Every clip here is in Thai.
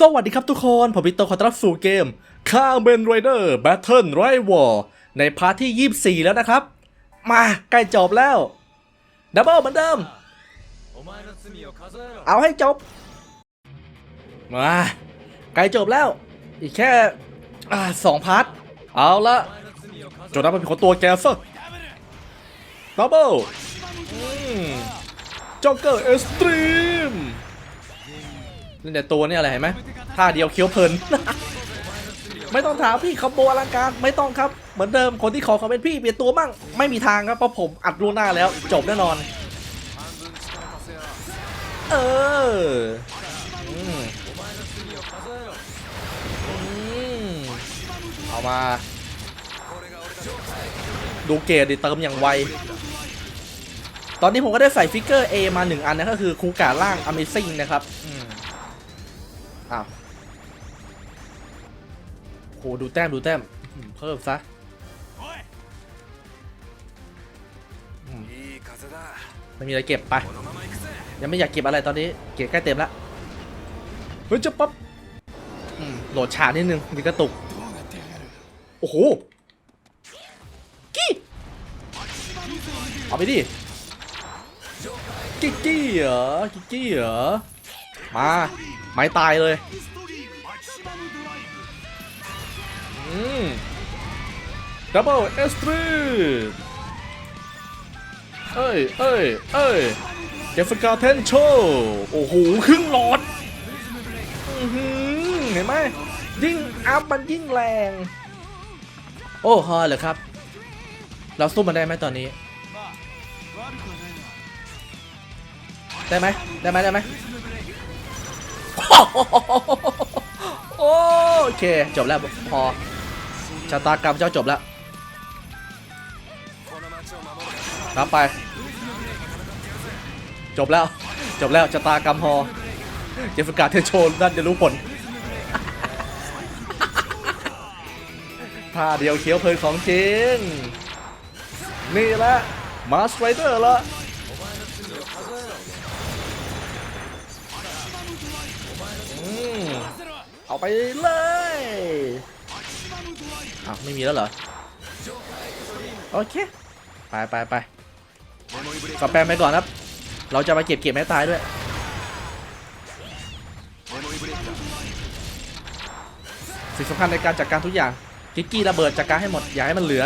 สวัสดีครับทุกคน ผมพิโตขอต้อนรับสู่เกม c a r m เดอร์แบทเทิลไรวอร์ในพาร์ทที่ 24 แล้วนะครับ มาใกล้จบแล้วดับเบิลเหมือนเดิม เอาให้จบ มาใกล้จบแล้ว อีกแค่สองพาร์ท เอาละจดนับเป็นของตัวแกซะดับเบิลจ็อกเกอร์เอสตรีม นี่แต่ตัวนี่อะไรเห็นไหมท่าเดียวเคี้ยวเพลิน ไม่ต้องถามพี่ขบโบอลังการไม่ต้องครับ เหมือนเดิมคนที่ขอเขาเป็นพี่เปลี่ยนตัวมั่งไม่มีทางครับเพราะผมอัดรูหน้าแล้ว จบแน่นอน เออเอามา ดูเกตดิเติมอย่างไวตอนนี้ผมก็ได้ใส่ฟิกเกอร์ A มา 1 อันนะก็คือคูกาล่างอเมซิงนะครับ อืมอ้าวโหดูแต้มดูแต้มอืมเพิ่มซะ いい風だ ไม่มีอะไรเก็บไป このまま行くぜ ยังไม่อยากเก็บอะไรตอนนี้ เก็บใกล้เต็มแล้วเฮ้ยจะปั๊บอืมโหลดช้านิดนึงมีกระตุก โอ้โห กี้ เอาไปดิ กิ๊กกี้เหรอ กิ๊กกี้เหรอ มาไม้ตายเลยอืมดับเบิลเอสตรีเอ้ยเอ้ยเอ้ยเดฟกาเทนโชโอ้โหครึ่งหลอดอื้อหือเห็นไหมยิ่งอัพมันยิ่งแรง โอ้ฮอเหรอครับ เราสู้มันได้ไหมตอนนี้ ได้ไหมได้ไหมได้ไหม โอเค จบแล้วพอชะตากรรมเจ้าจบแล้วรับไป จบแล้ว จบแล้วชะตากรรมฮอเจฟกาเทโชนนั่นจะรู้ผลท่าเดียวเขี้ยวเพลินของจริง นี่แหละมาสไตรเดอร์ละ ไปเลยอ้าวไม่มีแล้วเหรอ โอเค ไปไปไปกับแปลงไปก่อนครับ เราจะมาเก็บเก็บแม่ตายด้วย สิ่งสำคัญในการจัดการทุกอย่างกิกกี้ระเบิดจัดการให้หมด อย่าให้มันเหลือ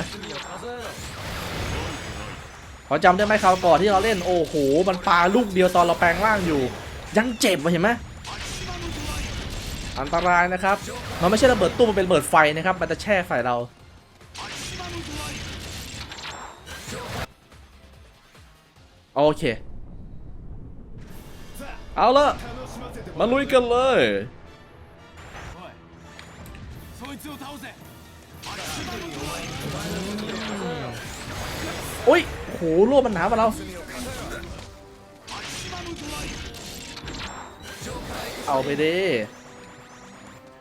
ขอจำได้ไหมคราวก่อนที่เราเล่นโอ้โห มันปาลูกเดียวตอนเราแปลงร่างอยู่ ยังเจ็บวะเห็นไหม อันตรายนะครับ มันไม่ใช่ระเบิดตู้มันเป็นระเบิดไฟนะครับ มันจะแช่ไฟเรา โอเค เอาละมาลุยกันเลยโอ้ยโหโล่มันหนามาเรา เอาไปดี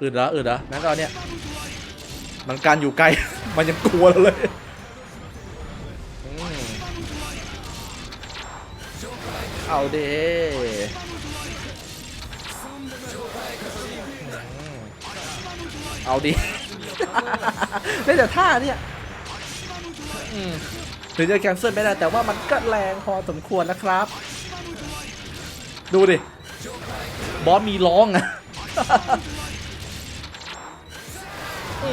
อืดเหรออืดเหรอนั่นก็เอาเนี่ยมันการอยู่ไกล มันยังกลัวเราเลยเอาเด้เอาดิได้แต่ท่าเนี่ยอืมถึงจะแคนเซิลไม่ได้แต่ว่ามันก็แรงพอสมควรนะครับ ดูดิ บอสมีร้องอะ โ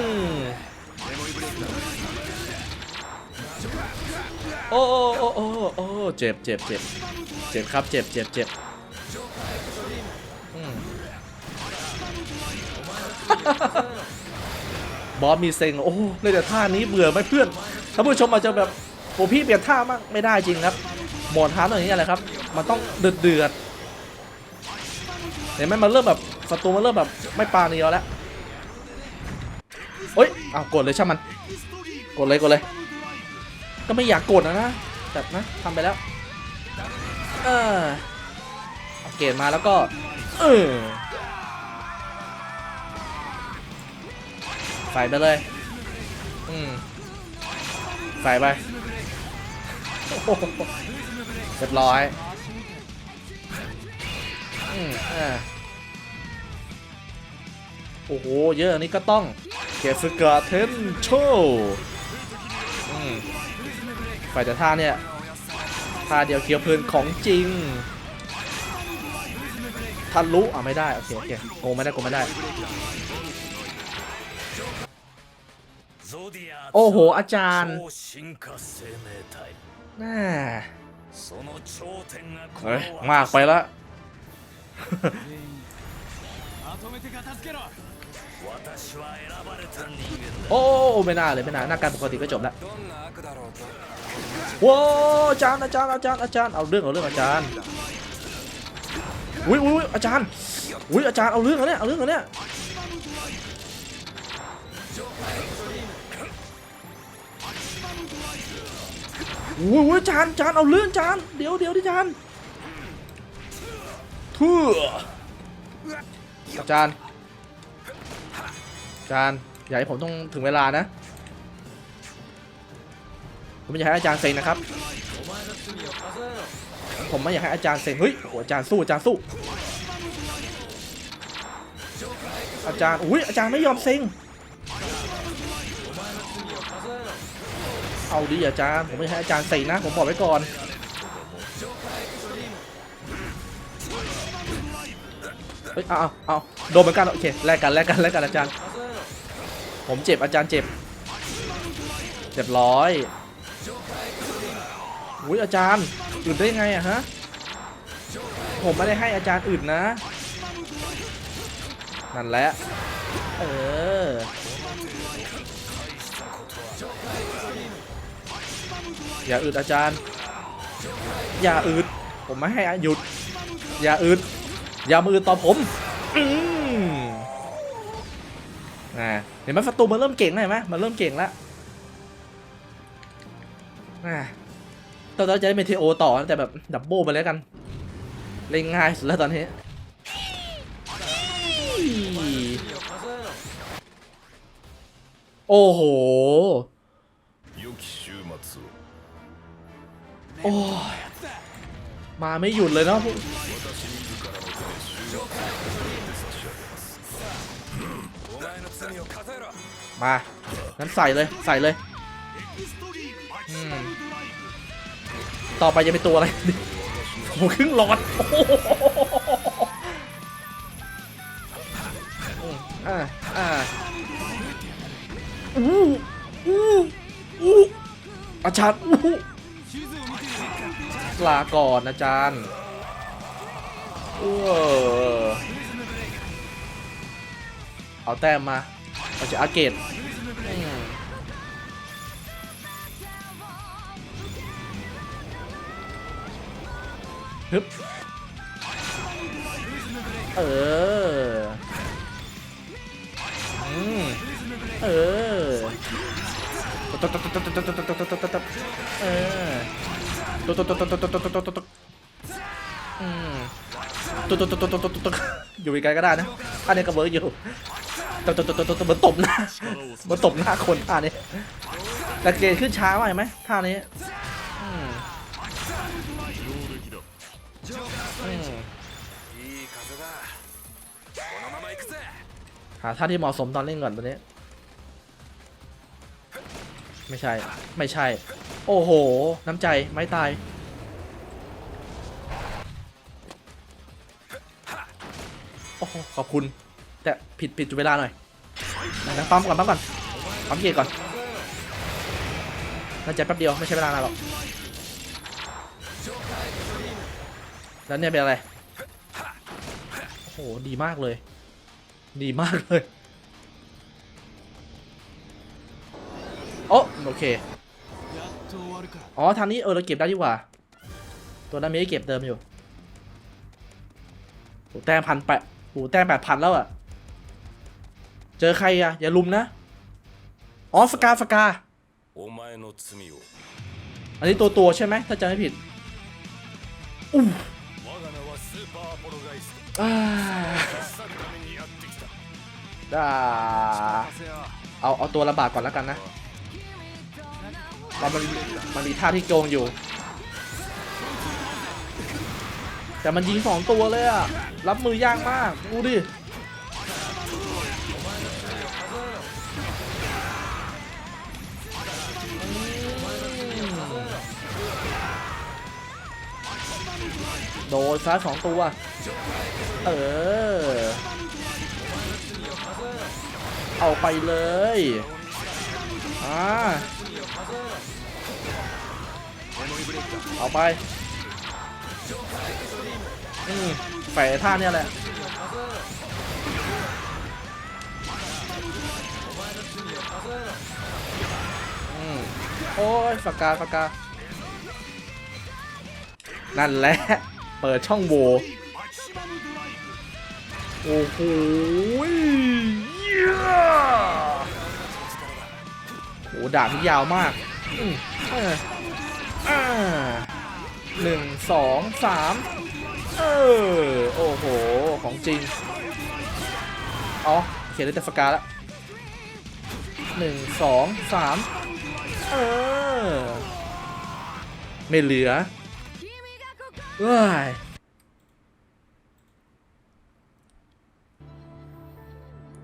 อ้โอ้โอ้โอ้เจ็บเจ็บเจ็บเจ็บครับเจ็บเจ็บเจ็บบอสมีเซ็งโอ้ในแต่ท่านี้เบื่อไหมเพื่อนท่านผู้ชมอาจจะแบบโอ้พี่เปลี่ยนท่ามากไม่ได้จริงครับหมอนท้าตัวนี้อะไรครับ มันต้องเดือดเดือดเห็นไหมมันเริ่มแบบศัตรูมันเริ่มแบบไม่ปาเนียวแล้ว เฮ้ยอ้าวกดเลยช่างมัน กดเลยกดเลย ก็ไม่อยากกดนะนะแต่นะทำไปแล้ว เออเอาเกรดมาแล้วก็ เออใส่ไปเลย อืมใส่ไปเรียบร้อยอืมอ่าโอ้โห เยอะอันนี้ก็ต้อง เกสกาเทนโชไปแต่ท่าเนี่ยท่าเดียวเคียวเพลินของจริงทะลุอะไม่ได้ โอเคโอเคโกไม่ได้โกไม่ได้ โอ้โห อาจารย์น่าเฮ้ยมากไปละ โอ้ไม่น่าเลยไม่น่าหน้าการปกติก็จบแล้วว้าอาจานอาจารย์อาจารย์อาจารย์เอาเรื่องเอาเรื่องอาจารย์อุ้ยอุ้ยอาจารย์อุ้ยอาจารย์เอาเรื่องแล้เนี่ยเอาเรื่องแล้เนี่ยอุ้ยอุ้ยจานจานเอาเรื่องจานเดี๋ยวเดี๋ยวดิจานเถื่ออาจารย์ จารย์อย่าให้ผมต้องถึงเวลานะ ผมไม่อยากให้อาจารย์เซ็งนะครับ ผมไม่อยากให้อาจารย์เซ็งเฮ้ยโอ้อาจารย์สู้อาจารย์สู้ อาจารย์อุ้ยอาจารย์ไม่ยอมเซ็งเอาดิอาจารย์ผมไม่อยากให้อาจารย์เซ็งนะผมบอกไว้ก่อนเฮ้ยเอาเอาเอาโดนเหมือนกันโอเคแลกกันแลกกันแลกกันอาจารย์ ผมเจ็บอาจารย์เจ็บเจ็บร้อยอุ้ยอาจารย์อื่นได้ไงอะฮะผมไม่ได้ให้อาจารย์อื่นนะ นั่นแหละเอออย่าอึดอาจารย์ อย่าอึดผมไม่ให้อะหยุด อย่าอึดอย่ามาอึดต่อผมอื เห็นไหมศัตรูมันเริ่มเก่งเลยไหมมันเริ่มเก่งแล้วตอนเราจะได้เป็นทีโอต่อแต่แบบดับโบ้ไปแล้วกัน เล่นง่ายสุดแล้วตอนนี้โอ้โห โอ้มาไม่หยุดเลยเนาะ มางั้นใส่เลยใส่เลยต่อไปจะเป็นตัวอะไรโอ้ครึ่งหลอดอ่าอ่าอู้อู้อู้อาจารย์อู้ลาก่อนอาจารย์เอาแต้มมา เอาจะอาเกตอืมฮึบเออ อืม เออตบตบตบตบตบตบตบตบตบตบตบเออตบตบตบตบตบตบตบตบตบอืมตบตบตบตบตบตบตบอยู่ไกลๆก็ได้นะ อันนี้ก็เวิร์กอยู่ ตบตบตบตบตบหมืตบหน้าหมืตบหน้าคนท่านี้แต่เกณฑ์ขึ้นช้ามาเห็นไหมท่านี้อืมหาท่าที่เหมาะสมตอนเล่นก่อนตอนนี้ ไม่ใช่ ไม่ใช่ โอ้โห น้ำใจ ไม่ตายขอบคุณ แต่ผิดผิดจุดเวลาหน่อยนะปั๊มก่อนปั๊มก่อนปั๊มเกียร์ก่อนน่าจะแป๊บเดียวไม่ใช่เวลานานหรอกแล้วเนี่ยเป็นอะไรโอ้โหดีมากเลย ดีมากเลยโอ้โอเคอ๋อทางนี้เออเราเก็บได้ดีกว่า ตัวนั้นมีให้เก็บเดิมอยู่โอ้แต้มพันแปะโอ้แต้มแปดพันแล้วอะ เจอใครอะอย่าลุมนะ อ๋อสกาสกา อันนี้ตัวตัวใช่ไหมถ้าจำไม่ผิดอู้ด่าเอาเอาตัวระบาดก่อนแล้วกันนะมันมันมันมีท่าที่โจงอยู่ แต่มันยิงสองตัวเลยอะรับมือยากมาก ดูดิ นซ้ายสองตัว เออ เอาไปเลย อ่า เอาไป อืมแฝงท่าเนี่ยแหละอืมโอ้ยฝากกาฝากกา นั่นแหละ ปิดช่องโหว่โอ้โหโอ้ดาบที่ยาวมากหนึ่งสองสามเออ โอ้โห ของจริง อ๋อ เขียนด้แต่สกาล้วหนึ่งสองสามเออ ไม่เหลือ เอ้ย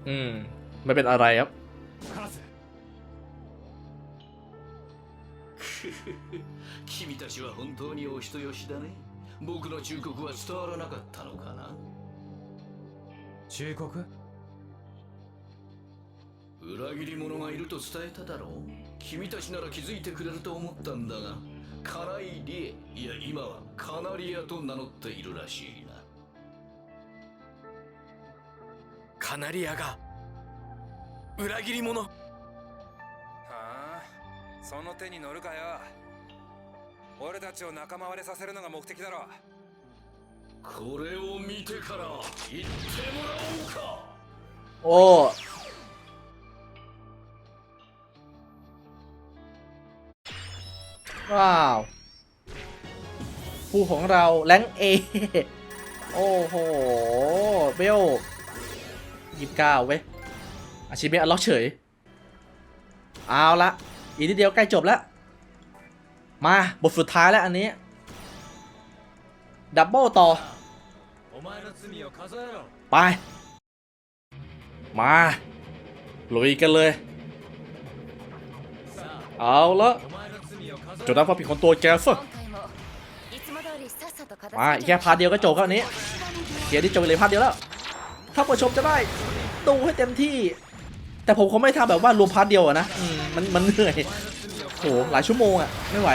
อืม ไม่เป็นอะไรครับ 君たちは本当にお人よしだね僕の忠告は伝わらなかったのかな忠告裏切り者がいると伝えただろう君たちなら気づいてくれると思ったんだが カナイリエいや今はカナリアと名乗っているらしいな。カナリアが裏切り者。はあその手に乗るかよ。俺たちを仲間割れさせるのが目的だろ。これを見てから言ってもらおうか。โอ้ ว้าวผู้ของเราแรงเอโอ้โหเบลยิบเก้าเว้ยอาชีพอัลล็อกเฉย เอาละอีกนิดเดียวใกล้จบแล้ว มาบทสุดท้ายแล้วอันนี้ ดับเบิลต่อ ไป มาลุยกันเลย เอาละ จดรับความผิดของตัวแกซะมาแค่พาเดียวก็จบแล้วนี้เขียนที่จบเลยพาเดียวแล้วถ้าผู้ชมจะได้ตูให้เต็มที่ แต่ผมคงไม่ทำแบบว่ารวมพาร์เดียวนะมันมันเหนื่อยโหหลายชั่วโมงอะไม่ไหว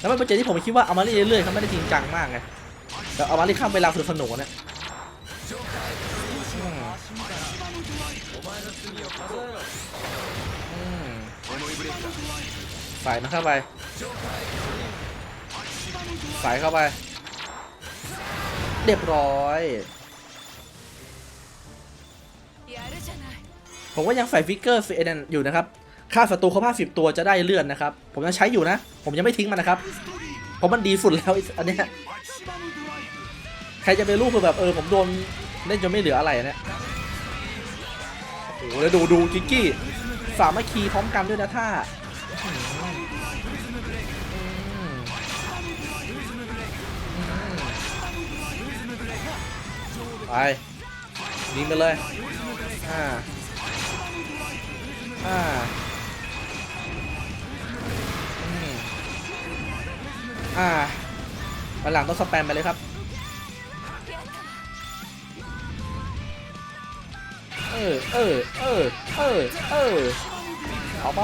แล้วมันเป็นเจที่ผมคิดว่าเอามาเรื่อยๆเขาไม่ได้จริงจังมากไงแต่อามาเรื่อข้ามเวลาสนุกๆเนี่ย ใส่มันเข้าไป ใส่เข้าไป เรียบร้อย ผมก็ยังใส่ฟิกเกอร์เอเดนอยู่นะครับ ค่าศัตรูเขาครสิบตัวจะได้เลื่อนนะครับ ผมยังใช้อยู่นะ ผมยังไม่ทิ้งมันนะครับ เพราะมันดีสุดแล้วอันนี้ใครจะไปรู้คือแบบเออผมโดนเล่นจนไม่เหลืออะไรเนี่ยโอ้โหแล้วดูดูกิกกี้สามัคคีพร้อมกันด้วยนะท่า ไปยิงไปเลยอ่าอ่าอ่าวันหลังต้องสแปมไปเลยครับ เออ เออ เออ เออ เออ เอาไป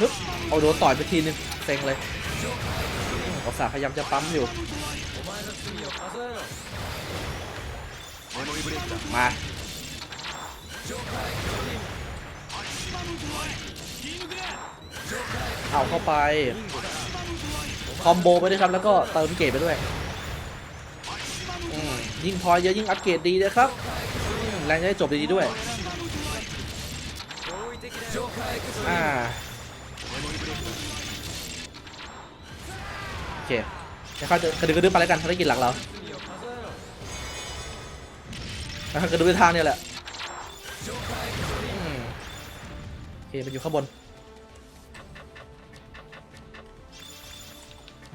ฮึบเอาโดนต่อยไปทีนึงเซ็งเลย อสาพยายามจะปั๊มอยู่ มาเอาเข้าไป คอมโบไปด้วยครับ แล้วก็เติมเกรดไปด้วย ยิ่งพอเยอะยิ่งอัปเกรดดีนะครับ แรงจะได้จบดีด้วย อ่า เคเดี๋ยวเขาจะกระดึ๊บกระดึ๊บไปแล้วกันภารกิจหลักเราแล้วเขากระดึ๊บไปทางเนี่ยแหละโอเคมันอยู่ข้างบน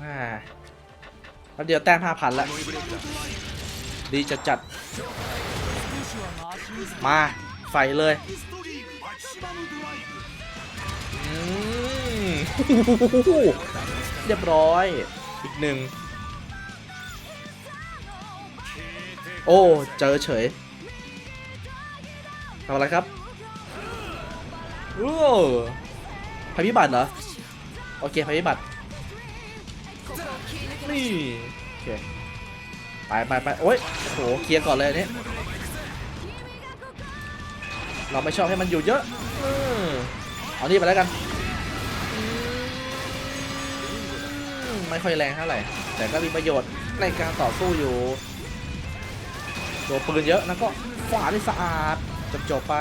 อ่าแล้วเดี๋ยวแต้มห้าพันละดีจัดจัดมาใส่เลยอืมเรียบร้อย อีกหนึ่งโอ้เจอเฉยทำอะไรครับโอ้ภัยพิบัติเหรอ โอเคภัยพิบัตินี่โอเคไปไปไปโอ้ยโหเคลียร์ก่อนเลยเนี่ยเราไม่ชอบให้มันอยู่เยอะเอานี่ไปแล้วกัน ไม่ค่อยแรงเท่าไหร่ แต่ก็มีประโยชน์ในการต่อสู้อยู่ตัวปืนเยอะนะก็ขวาได้สะอาดจบจบไป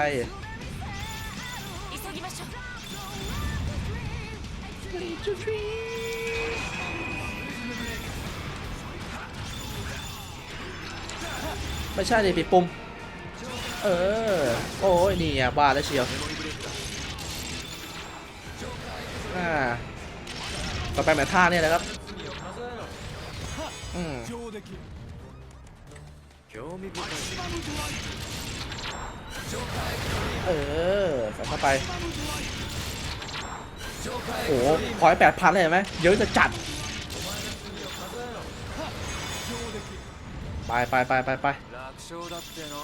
ไม่ใช่ดิปีปุ่ม เออ โอ้ยนี่อะบ้าแล้วเชียวอ่าต่อไปแบบท่าเนี่ยนะครับ อืม 興味深い เออใส่เข้าไป โอ้โหพอยแปดพันเลยเห็นไหมเยอะจะจัด ไปไปไปไปไป 楽勝だっての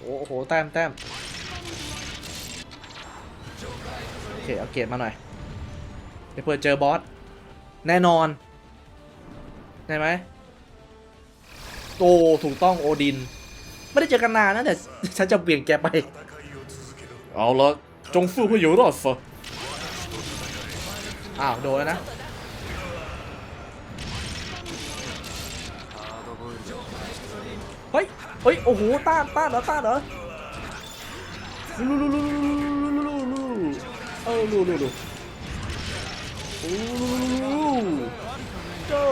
โอ้โห แต้มแต้มโอเค เอาเกรดมาหน่อย เดี๋ยวเพื่อเจอบอส แน่นอน ได้ไหม โตถูกต้องโอดิน ไม่ได้เจอกันนานนะแต่ฉันจะเปลี่ยนแกไป เอาละจงสู้เพื่ออยู่รอดซะอ้าวโดนแล้วนะเฮ้ยเฮ้ยโอ้โหต้านต้านเหรอต้านเหรอลูลูลูลูลูลูลูเออลูลูลูลูลูลูลูเจ้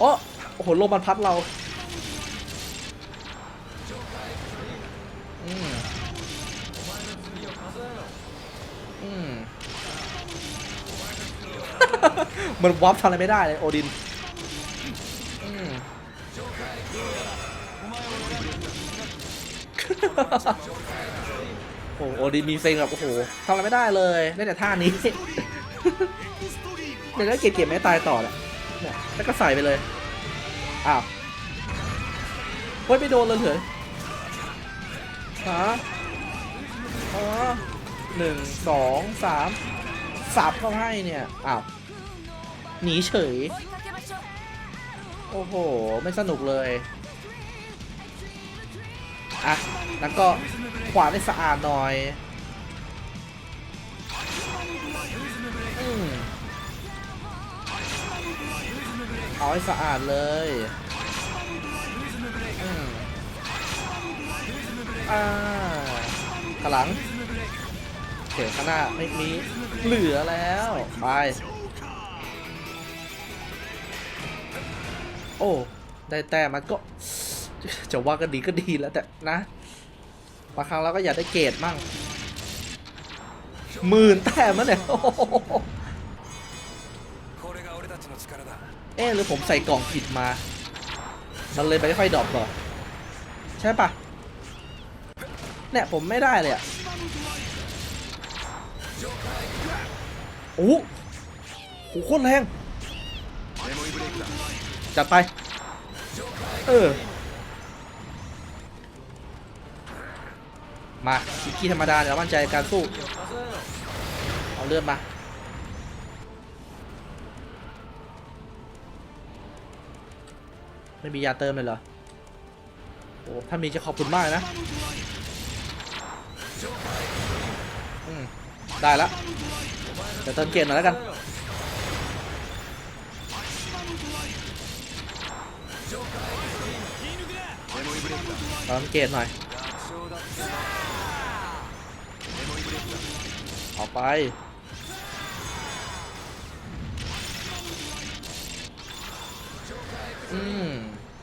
าอ๋อโอ้โหลมมันพัดเราอืมอืมมันวับทำอะไรไม่ได้เลยโอดินอืมโอ้โหโอดินมีเซ็งแบบโอ้โหทำอะไรไม่ได้เลยได้แต่ท่านี้เดี๋ยวก็เก็บเก็บไม่ตายต่อแหละ เนี่ยแล้วก็ใส่ไปเลย อ้าวเฮ้ยไปโดนเลยเถอะขาหาหนึ่งสองสามสับเข้าให้เนี่ย อ้าว หนีเฉย โอ้โห ไม่สนุกเลย อะ แล้วก็ขวานได้สะอาดหน่อย อืม เอาให้สะอาดเลยอ่าขางหลังโอเข้างหน้าไม่มีเหลือแล้ว ไป โอ้ ได้แต้มมันก็ จะว่าก็ดีก็ดีแล้วแต่นะบางครั้งเราก็อยากได้เกรดมั่งหมื่นแต้มแล้วเนี่ย เอ๊ะหรือผมใส่กล่องผิดมา มันเลยไปค่อยดรอปหรอใช่ปะเนี่ยผมไม่ได้เลยอะโอ้โหโคตรแรง จัดไป เออ มาคีกกี้ธรรมดาแดี๋วมั่นใจการสู้ เอาเลือดมา ไม่มียาเติมเลยเหรอโอ้ถ้ามีจะขอบคุณมากนะได้ละแต่เติมเกณฑ์หน่อยแล้วกันเติมเกณฑ์หน่อยออกไป อืม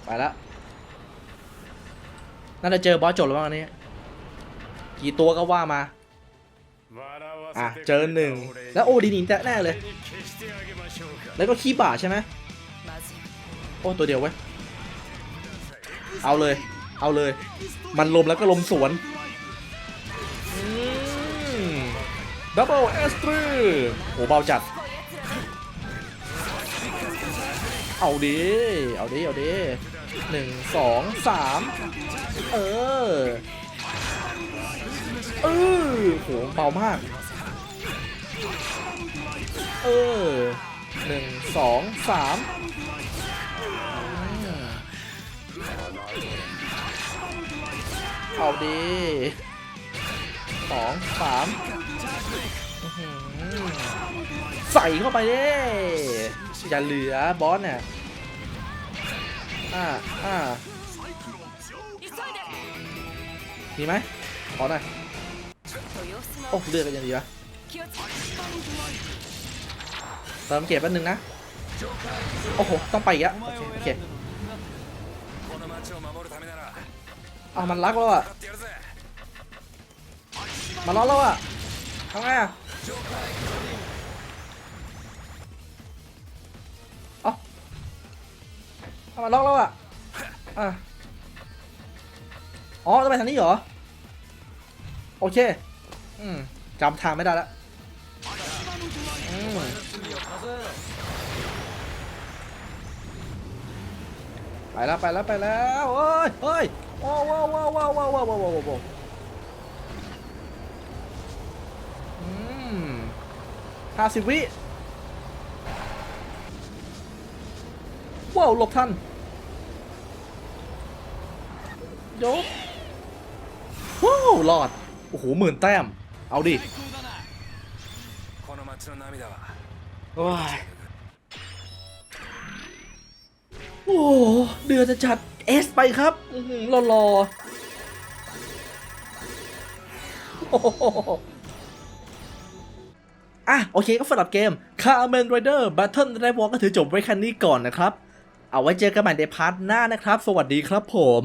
ไปละน่าจะเจอบอสจบแล้วบ้างอันนี้ กี่ตัวก็ว่ามา อะ เจอหนึ่ง แล้วโอดีนหนแต่แน่เลย แล้วก็ขี้บ่าใช่ไหมโอ้ตัวเดียวเว้ย เอาเลย เอาเลย มันลมแล้วก็ลมสวนดับเบิลเอสตรีโอ้เบาจัด เอาดิเอาดิเอาดิหนึ่งสองสามเออเออโหเบามาก เออหนึ่งสองสามเอาดิสองสามใส่เข้าไปเด้ อย่าเหลือบอสเนี่ยอ่าอ่ามีไหมขอหน่อยโอ้เลือดเป็นยังดีวะเติมเกียแป๊บนึงนะ โอ้โห ต้องไปอะโอเคโอเคเอามันรักแล้วอะมาล้อแล้วอะทำไงอะ ทำไมล็อกแล้วอะอ๋อจะไปทางนี้เหรอ โอเค อืมจำทางไม่ได้ละไปแล้วไปแล้วไปแล้วเฮ้ยเฮ้ยว้าวว้าวว้าวว้าวว้าวว้าวว้าวอืมห้าสิบวิว้าวหลบทัน โยกว้าวหลอด โอ้โหหมื่นแต้ม เอาดิโอ้ยโอ้เดือดจะจัดเอสไปครับรอรออะ โอเคก็สำหรับเกม Carmen Rider Battle d r i v e ก็ถือจบไว้แค่นี้ก่อนนะครับ เอาไว้เจอกันใหม่ในพาร์ทหน้านะครับ สวัสดีครับผม